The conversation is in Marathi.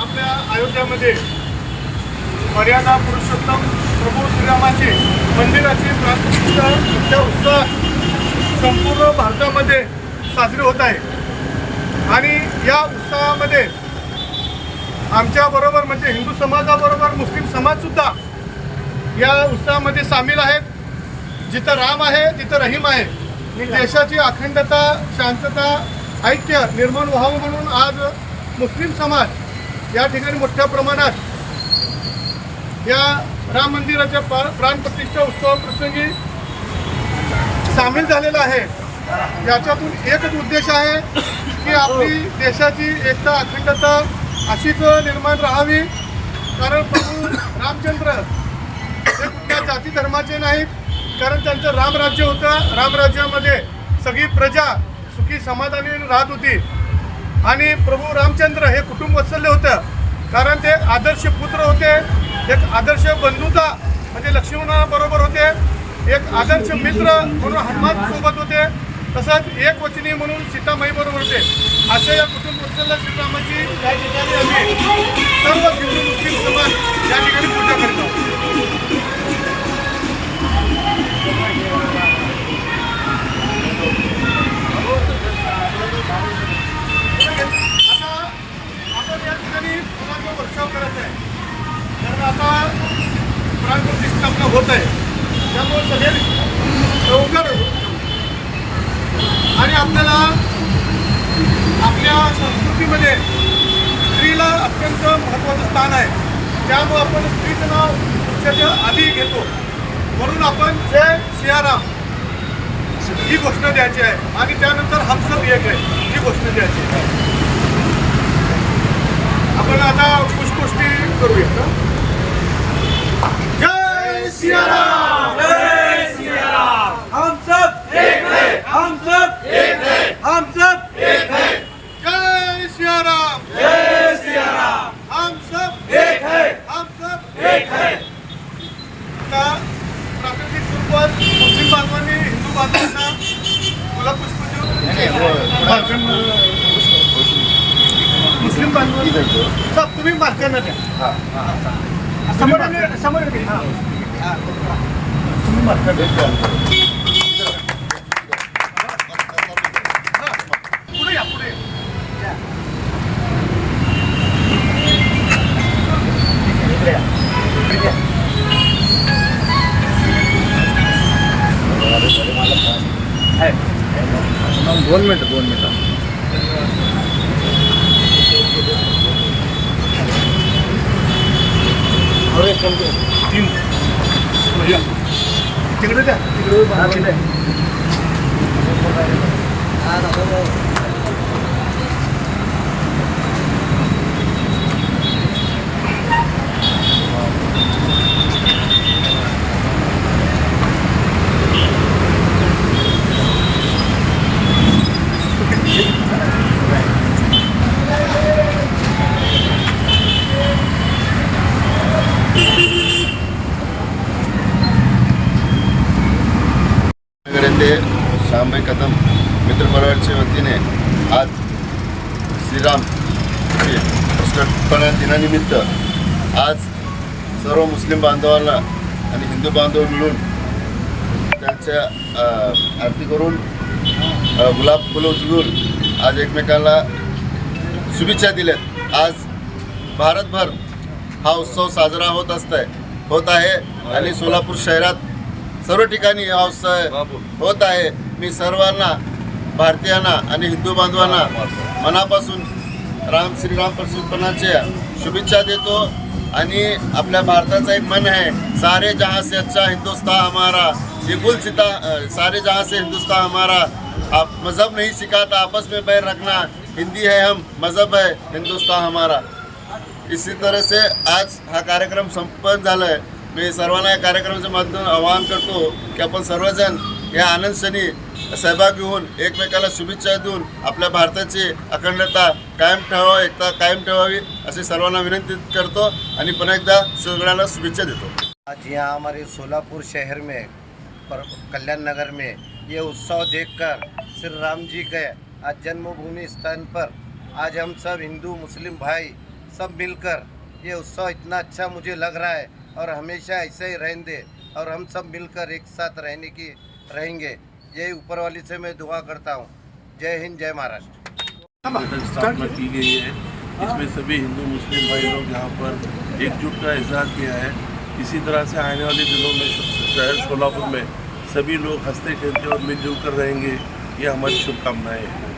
आपल्या अयोध्यामध्ये मर्यादा पुरुषोत्तम प्रभू श्रीरामाचे मंदिराची प्राणप्रतिष्ठा मोठ्या उत्साहात संपूर्ण भारतामध्ये साजरी होत आहे. आणि या उत्सवामध्ये आमच्याबरोबर म्हणजे हिंदू समाजाबरोबर मुस्लिम समाजसुद्धा या उत्सवामध्ये सामील आहेत. जिथं राम आहे तिथं रहीम आहे. देशाची अखंडता शांतता ऐक्य निर्माण व्हावं म्हणून आज मुस्लिम समाज या ठिकाणी मोठ्या प्रमाणात या राम मंदिराच्या प्रा- प्राणप्रतिष्ठा उत्सवाप्रसंगी सामील झालेला आहे. याच्यातून एकच उद्देश आहे की आपली देशाची एकता अखंडता अशीच निर्माण राहावी. कारण प्रभू रामचंद्र हे कुठल्या जाती धर्माचे नाहीत. कारण त्यांचं रामराज्य होतं. रामराज्यामध्ये सगळी प्रजा सुखी समाधानी राहत होती. आणि प्रभू रामचंद्र हे कुटुंब वत्सल्य होतं. कारण ते आदर्श पुत्र होते. एक आदर्श बंधुता म्हणजे लक्ष्मणाबरोबर होते. एक आदर्श मित्र म्हणून हनुमान सोबत होते. तसंच एक वचनी म्हणून सीतामाई बरोबर होते. असे या कुटुंब वत्सल्य श्रीरामाची या ठिकाणी आम्ही सर्व हिंदू मुस्लिम समाज या ठिकाणी पूजा करतो प्रयत्न होत आहे. त्यामुळे सगळे लवकर आणि आपल्याला आपल्या संस्कृतीमध्ये स्त्रीला अत्यंत महत्त्वाचं स्थान आहे. त्यामुळे आपण स्त्रीचं नाव पुरुषाच्या आधी घेतो. म्हणून आपण जय सियाराम ही घोषणा द्यायची आहे. आणि त्यानंतर हमसब एक आहे. ही घोषणा द्यायची आहे. आपण आता पुष्पुष्टी करूया का? जय सियाराम! हम सब एक है। हम सब एक है। हम सब एक है। जय सियाराम! जय सिया राम हम सब एक है। हम सब एक है। आता प्राकृतिक स्वरूपात मुस्लिम बांधवांनी हिंदू बांधवांना गुलाब पुष्प देऊन मुस्लिम बांधवांनी सब तुम्ही मार्गांना द्या समोर समोर तुम्ही मार्गांना द्या पुढे या पुढे या. दोन मिनटं दोन मिनटं तीन या. तिकडे द्या तिकडे इथे ते कदम मित्र परिवारच्या वतीने आज श्रीराम हे दिनानिमित्त आज सर्व मुस्लिम बांधवांना आणि हिंदू बांधव मिळून त्यांच्या आरती करून गुलाब फुलं उचलून आज एकमेकांना शुभेच्छा दिल्यात. आज भारतभर हा उत्सव साजरा होत असतंय होत आहे. आणि सोलापूर शहरात सर्व ठिकाणी उत्सव होत आहे. मी सर्वांना भारतीयांना आणि हिंदू बांधवांना मनापासून राम श्रीराम प्रसिद्धपणाच्या शुभेच्छा देतो. आणि आपल्या भारताचा एक मन आहे सारे जहाँ से अच्छा हिंदुस्तान हमारा. ये कुल सिता अ, सारे जहाँ से हिंदुस्तान हमारा. आप मज़हब नहीं सिखाता आपस में बैर रखना। हिंदी है हम मज़हब है हिंदुस्तान हमारा। इसी तरह से आज हा कार्यक्रम संपन्न झाला आहे मी सर्वांना या कार्यक्रमाच्या माध्यमातून आवाहन करतो की आपण सर्वजण या आनंद क्षणी सहभागी होऊन एकमेकाला शुभेच्छा देऊन आपल्या भारताची अखंडता कायम ठेवावी एकता कायम ठेवावी अशी सर्वांना विनंती करतो आणि पुन्हा एकदा सगळ्यांना शुभेच्छा देतो. आज यहाँ हमारे सोलापुर शहर में पर कल्याण नगर में ये उत्सव देखकर श्री राम जी के आज जन्मभूमि स्थान पर आज हम सब हिंदू मुस्लिम भाई सब मिलकर ये उत्सव इतना अच्छा मुझे लग रहा है और हमेशा ऐसे ही रहने दे और हम सब मिलकर एक साथ रहने की, रहेंगे। यही ऊपर वाली से मैं दुआ करता हूँ। जय हिंद, जय महाराष्ट्र। स्थापना की गई है। इसमें सभी हिंदू, मुस्लिम भाई लोग यहाँ पर एकजुट का इजहार किया है। इसी तरह से आने वाले दिनों में शहर सोलापुर में सभी लोग हँसते खेलते और मिलजुल कर रहेंगे। ये हमारी शुभकामनाएँ हैं।